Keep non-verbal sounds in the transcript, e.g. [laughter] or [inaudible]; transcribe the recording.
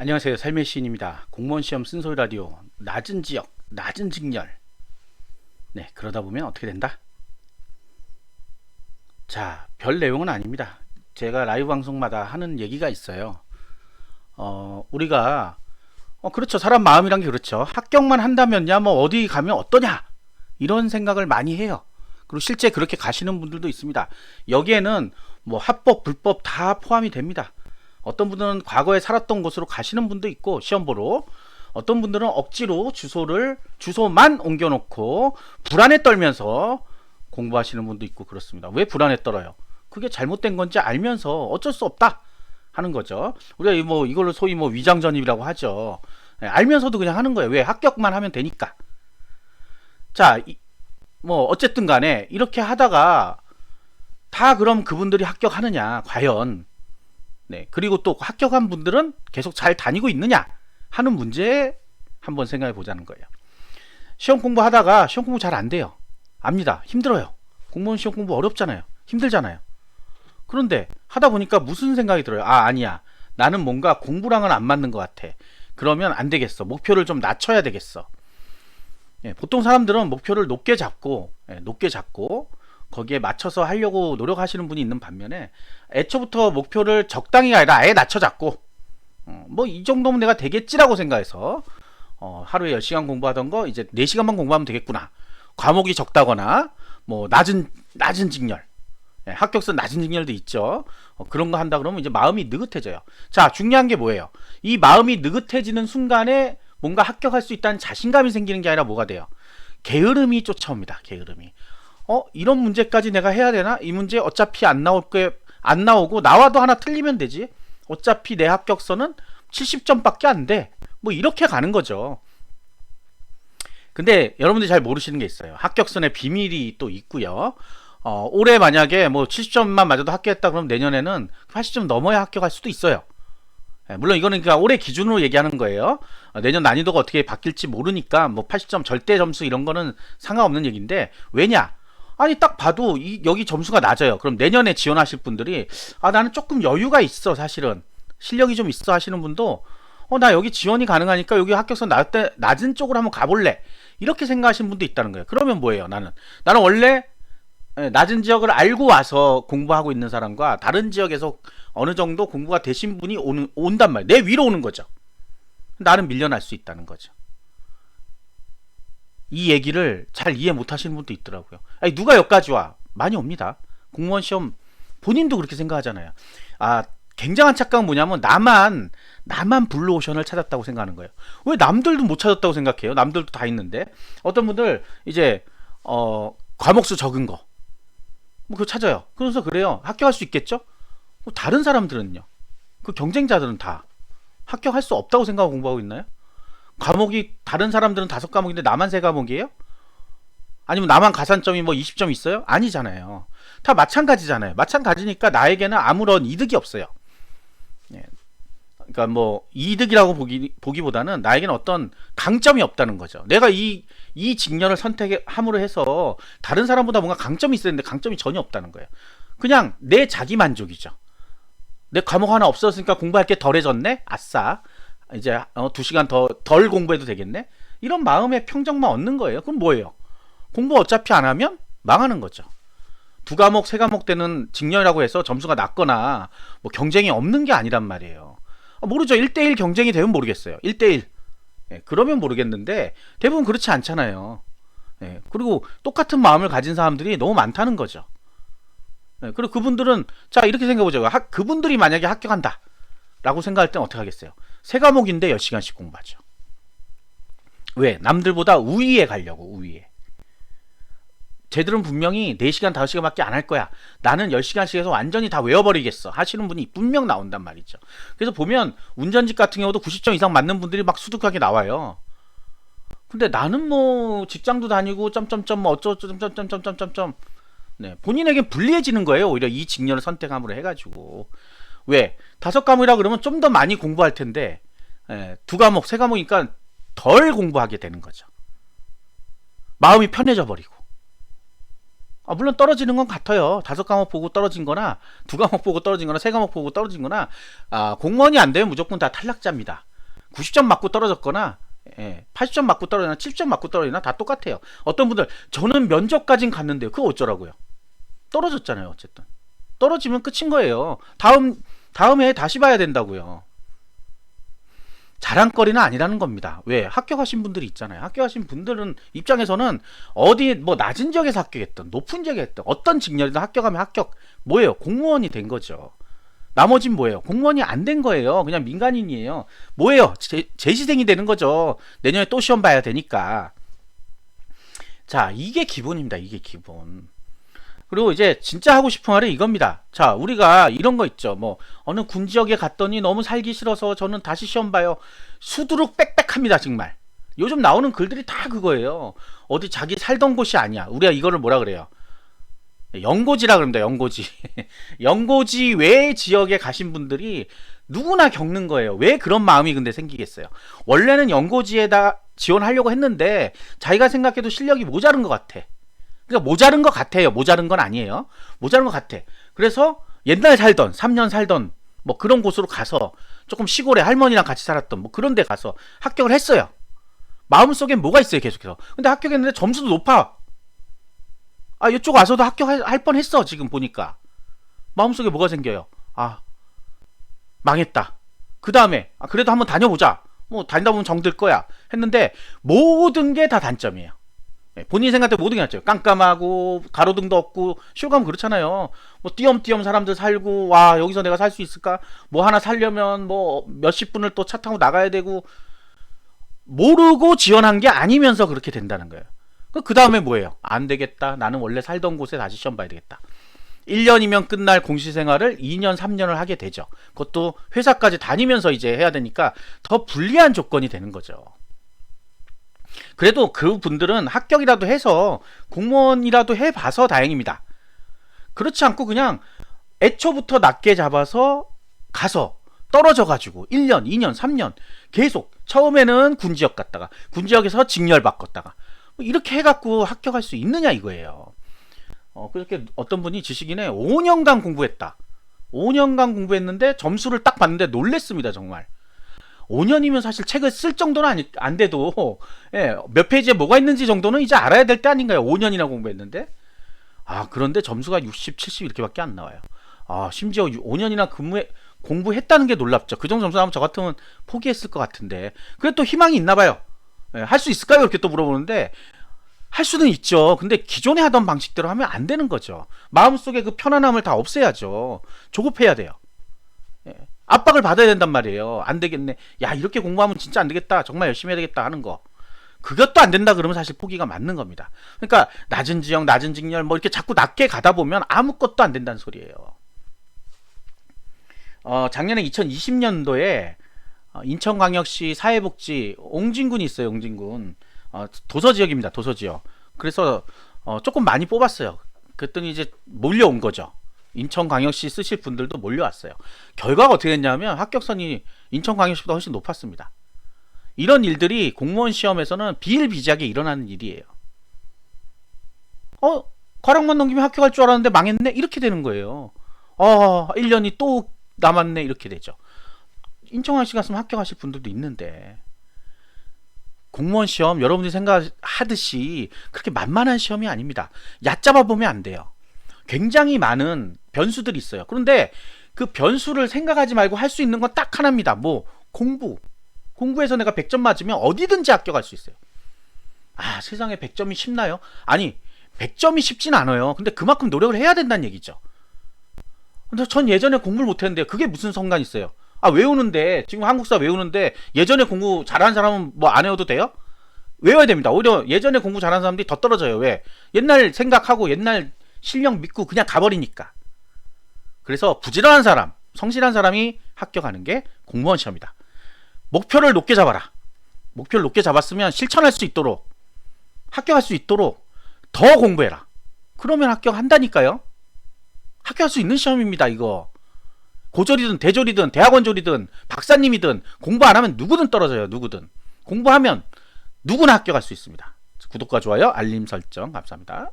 안녕하세요. 삶의 시인입니다. 공무원 시험 쓴소리 라디오 낮은 지역, 낮은 직렬. 네, 그러다 보면 어떻게 된다? 자, 별 내용은 아닙니다. 제가 라이브 방송마다 하는 얘기가 있어요. 어, 우리가 어, 그렇죠. 사람 마음이란 게 그렇죠. 합격만 한다면야 뭐 어디 가면 어떠냐? 이런 생각을 많이 해요. 그리고 실제 그렇게 가시는 분들도 있습니다. 여기에는 뭐 합법, 불법 다 포함이 됩니다. 어떤 분들은 과거에 살았던 곳으로 가시는 분도 있고 시험 보러 어떤 분들은 억지로 주소를 주소만 옮겨놓고 불안에 떨면서 공부하시는 분도 있고 그렇습니다. 왜 불안에 떨어요? 그게 잘못된 건지 알면서 어쩔 수 없다 하는 거죠. 우리가 이뭐 이걸로 소위 뭐 위장 전입이라고 하죠. 예, 알면서도 그냥 하는 거예요. 왜 합격만 하면 되니까. 자, 이- 뭐 어쨌든 간에 이렇게 하다가 다 그럼 그분들이 합격하느냐 과연 네. 그리고 또 합격한 분들은 계속 잘 다니고 있느냐 하는 문제 한번 생각해 보자는 거예요. 시험 공부 하다가 시험 공부 잘 안 돼요. 압니다. 힘들어요. 공무원 시험 공부 어렵잖아요. 힘들잖아요. 그런데 하다 보니까 무슨 생각이 들어요? 아 아니야. 나는 뭔가 공부랑은 안 맞는 것 같아. 그러면 안 되겠어. 목표를 좀 낮춰야 되겠어. 예, 보통 사람들은 목표를 높게 잡고 예, 높게 잡고 거기에 맞춰서 하려고 노력하시는 분이 있는 반면에 애초부터 목표를 적당히 아니라 아예 낮춰 잡고 어, 뭐이 정도면 내가 되겠지라고 생각해서 어, 하루에 10시간 공부하던 거 이제 4시간만 공부하면 되겠구나. 과목이 적다거나 뭐 낮은 낮은 직렬 예, 합격선 낮은 직렬도 있죠. 어, 그런 거 한다 그러면 이제 마음이 느긋해져요. 자, 중요한 게 뭐예요? 이 마음이 느긋해지는 순간에 뭔가 합격할 수 있다는 자신감이 생기는 게 아니라 뭐가 돼요? 게으름이 쫓아옵니다. 게으름이. 어, 이런 문제까지 내가 해야 되나? 이 문제 어차피 안 나올 게 안 나오고 나와도 하나 틀리면 되지. 어차피 내 합격선은 70점밖에 안 돼. 뭐 이렇게 가는 거죠. 근데 여러분들이 잘 모르시는 게 있어요. 합격선의 비밀이 또 있고요. 어, 올해 만약에 뭐 70점만 맞아도 합격했다 그러면 내년에는 80점 넘어야 합격할 수도 있어요. 예, 물론 이거는 그냥 올해 기준으로 얘기하는 거예요. 어, 내년 난이도가 어떻게 바뀔지 모르니까 뭐 80점 절대 점수 이런 거는 상관없는 얘기인데 왜냐? 아니 딱 봐도 이, 여기 점수가 낮아요. 그럼 내년에 지원하실 분들이 아 나는 조금 여유가 있어 사실은 실력이 좀 있어 하시는 분도 어 나 여기 지원이 가능하니까 여기 합격선 낮 때, 낮은 쪽으로 한번 가볼래 이렇게 생각하시는 분도 있다는 거예요. 그러면 뭐예요? 나는 나는 원래 예, 낮은 지역을 알고 와서 공부하고 있는 사람과 다른 지역에서 어느 정도 공부가 되신 분이 오는 온단 말이에요. 내 위로 오는 거죠. 나는 밀려날 수 있다는 거죠. 이 얘기를 잘 이해 못 하시는 분도 있더라고요. 아니, 누가 여기까지 와? 많이 옵니다. 공무원 시험 본인도 그렇게 생각하잖아요. 아, 굉장한 착각은 뭐냐면 나만 나만 블루오션을 찾았다고 생각하는 거예요. 왜 남들도 못 찾았다고 생각해요? 남들도 다 있는데. 어떤 분들 이제 어 과목수 적은 거. 뭐 그거 찾아요. 그래서 그래요. 합격할 수 있겠죠? 뭐 다른 사람들은요. 그 경쟁자들은 다 합격할 수 없다고 생각하고 공부하고 있나요? 과목이 다른 사람들은 다섯 과목인데 나만 세 과목이에요? 아니면 나만 가산점이 뭐 20점 있어요? 아니잖아요. 다 마찬가지잖아요. 마찬가지니까 나에게는 아무런 이득이 없어요. 예. 그러니까 뭐 이득이라고 보기 보기보다는 나에게는 어떤 강점이 없다는 거죠. 내가 이 이 직렬을 선택함으로 해서 다른 사람보다 뭔가 강점이 있어야 되는데 강점이 전혀 없다는 거예요. 그냥 내 자기 만족이죠. 내 과목 하나 없었으니까 공부할 게 덜해졌네. 아싸. 이제 어, 두 시간 더 덜 공부해도 되겠네. 이런 마음의 평정만 얻는 거예요. 그럼 뭐예요? 공부 어차피 안 하면 망하는 거죠. 두 과목, 세 과목 되는 직렬이라고 해서 점수가 낮거나 뭐 경쟁이 없는 게 아니란 말이에요. 아, 모르죠. 1대1 경쟁이 되면 모르겠어요. 1대1. 예, 그러면 모르겠는데 대부분 그렇지 않잖아요. 예, 그리고 똑같은 마음을 가진 사람들이 너무 많다는 거죠. 예, 그리고 그분들은 자 이렇게 생각해보죠. 하, 그분들이 만약에 합격한다 라고 생각할 땐 어떻게 하겠어요? 세 과목인데 10시간씩 공부하죠. 왜? 남들보다 우위에 가려고 우위에. 쟤들은 분명히 4시간, 5시간밖에 안 할 거야. 나는 10시간씩 해서 완전히 다 외워버리겠어. 하시는 분이 분명 나온단 말이죠. 그래서 보면 운전직 같은 경우도 90점 이상 맞는 분들이 막 수두하게 나와요. 근데 나는 뭐 직장도 다니고 점점점 뭐 어쩌고 점점점점점점 네, 본인에게 불리해지는 거예요. 오히려 이 직렬을 선택함으로 해가지고 왜 다섯 과목이라 그러면 좀 더 많이 공부할 텐데 예, 두 과목, 세 과목이니까 덜 공부하게 되는 거죠. 마음이 편해져 버리고. 아, 물론 떨어지는 건 같아요. 다섯 과목 보고 떨어진 거나 두 과목 보고 떨어진 거나 세 과목 보고 떨어진 거나 아, 공무원이 안 되면 무조건 다 탈락자입니다. 90점 맞고 떨어졌거나 예, 80점 맞고 떨어지나 70점 맞고 떨어지나 다 똑같아요. 어떤 분들 저는 면접까진 갔는데요. 그거 어쩌라고요? 떨어졌잖아요. 어쨌든 떨어지면 끝인 거예요. 다음 다음 해에 다시 봐야 된다고요. 자랑거리는 아니라는 겁니다. 왜? 합격하신 분들이 있잖아요. 합격하신 분들은 입장에서는 어디 뭐 낮은 지역에서 합격했던 높은 지역에 했던 어떤 직렬이든 합격하면 합격 뭐예요? 공무원이 된 거죠. 나머진 뭐예요? 공무원이 안 된 거예요. 그냥 민간인이에요. 뭐예요? 제, 재시생이 되는 거죠. 내년에 또 시험 봐야 되니까. 자, 이게 기본입니다. 이게 기본. 그리고 이제 진짜 하고 싶은 말은 이겁니다. 자, 우리가 이런 거 있죠. 뭐 어느 군 지역에 갔더니 너무 살기 싫어서 저는 다시 시험 봐요. 수두룩 빽빽합니다, 정말. 요즘 나오는 글들이 다 그거예요. 어디 자기 살던 곳이 아니야. 우리가 이거를 뭐라 그래요? 연고지라 그럽니다. 연고지. [laughs] 연고지 외 지역에 가신 분들이 누구나 겪는 거예요. 왜 그런 마음이 근데 생기겠어요? 원래는 연고지에다 지원하려고 했는데 자기가 생각해도 실력이 모자른 것 같아. 그러니까 모자른 것 같아요. 모자른 건 아니에요. 모자른 것 같아. 그래서 옛날 살던 3년 살던 뭐 그런 곳으로 가서 조금 시골에 할머니랑 같이 살았던 뭐 그런 데 가서 합격을 했어요. 마음속엔 뭐가 있어요, 계속해서. 근데 합격했는데 점수도 높아. 아, 이쪽 와서도 합격할 뻔 했어, 지금 보니까. 마음속에 뭐가 생겨요? 아, 망했다. 그 다음에, 아, 그래도 한번 다녀보자. 뭐, 다니다 보면 정들 거야. 했는데, 모든 게 다 단점이에요. 예, 본인이 생각할 때 모든 게 단점. 깜깜하고, 가로등도 없고, 가면 그렇잖아요. 뭐, 띄엄띄엄 사람들 살고, 와, 여기서 내가 살 수 있을까? 뭐, 하나 살려면, 뭐, 몇십 분을 또 차 타고 나가야 되고, 모르고 지원한 게 아니면서 그렇게 된다는 거예요. 그 다음에 뭐예요? 안 되겠다. 나는 원래 살던 곳에 다시 시험 봐야 되겠다. 1년이면 끝날 공시 생활을 2년, 3년을 하게 되죠. 그것도 회사까지 다니면서 이제 해야 되니까 더 불리한 조건이 되는 거죠. 그래도 그 분들은 합격이라도 해서 공무원이라도 해봐서 다행입니다. 그렇지 않고 그냥 애초부터 낮게 잡아서 가서 떨어져가지고 1년, 2년, 3년 계속 처음에는 군지역 갔다가 군지역에서 직렬 바꿨다가 뭐 이렇게 해갖고 합격할 수 있느냐 이거예요. 어, 그렇게 어떤 분이 지식인에 5년간 공부했다. 5년간 공부했는데 점수를 딱 봤는데 놀랬습니다 정말. 5년이면 사실 책을 쓸 정도는 아니, 안 돼도 예, 몇 페이지에 뭐가 있는지 정도는 이제 알아야 될 때 아닌가요? 5년이나 공부했는데 아 그런데 점수가 60, 70 이렇게밖에 안 나와요. 아 심지어 5년이나 근무해 공부했다는 게 놀랍죠. 그 정도 점수 나오면 저 같으면 포기했을 것 같은데 그래 또 희망이 있나 봐요. 예, 할수 있을까요? 이렇게 또 물어보는데 할 수는 있죠. 근데 기존에 하던 방식대로 하면 안 되는 거죠. 마음속에 그 편안함을 다 없애야죠. 조급해야 돼요. 예, 압박을 받아야 된단 말이에요. 안 되겠네. 야, 이렇게 공부하면 진짜 안 되겠다. 정말 열심히 해야 되겠다 하는 거. 그것도 안 된다 그러면 사실 포기가 맞는 겁니다. 그러니까 낮은 지역, 낮은 직렬 뭐 이렇게 자꾸 낮게 가다 보면 아무것도 안 된다는 소리예요. 어, 작년에 2020년도에 어, 인천광역시 사회복지 옹진군이 있어요. 옹진군. 어, 도서 지역입니다. 도서 지역. 그래서 어, 조금 많이 뽑았어요. 그랬더니 이제 몰려온 거죠. 인천광역시 쓰실 분들도 몰려왔어요. 결과가 어떻게 됐냐면 합격선이 인천광역시보다 훨씬 높았습니다. 이런 일들이 공무원 시험에서는 비일비재하게 일어나는 일이에요. 어, 과락만 넘기면 합격할 줄 알았는데 망했네? 이렇게 되는 거예요. 어, 1년이 또 남았네? 이렇게 되죠. 인천광역시 갔으면 합격하실 분들도 있는데 공무원 시험 여러분들이 생각하듯이 그렇게 만만한 시험이 아닙니다. 얕잡아 보면 안 돼요. 굉장히 많은 변수들이 있어요. 그런데 그 변수를 생각하지 말고 할 수 있는 건 딱 하나입니다. 뭐 공부. 공부해서 내가 100점 맞으면 어디든지 합격할 수 있어요. 아, 세상에 100점이 쉽나요? 아니, 100점이 쉽진 않아요. 근데 그만큼 노력을 해야 된다는 얘기죠. 근데 전 예전에 공부를 못 했는데 그게 무슨 상관 있어요? 아, 외우는데 지금 한국사 외우는데 예전에 공부 잘하는 사람은 뭐안 외워도 돼요? 외워야 됩니다. 오히려 예전에 공부 잘하는 사람들이 더 떨어져요. 왜? 옛날 생각하고 옛날 실력 믿고 그냥 가버리니까. 그래서 부지런한 사람, 성실한 사람이 합격하는 게 공무원 시험이다. 목표를 높게 잡아라. 목표를 높게 잡았으면 실천할 수 있도록 합격할 수 있도록 더 공부해라. 그러면 합격한다니까요. 합격할 수 있는 시험입니다. 이거. 고졸이든 대졸이든 대학원졸이든 박사님이든 공부 안 하면 누구든 떨어져요. 누구든. 공부하면 누구나 합격할 수 있습니다. 구독과 좋아요, 알림 설정 감사합니다.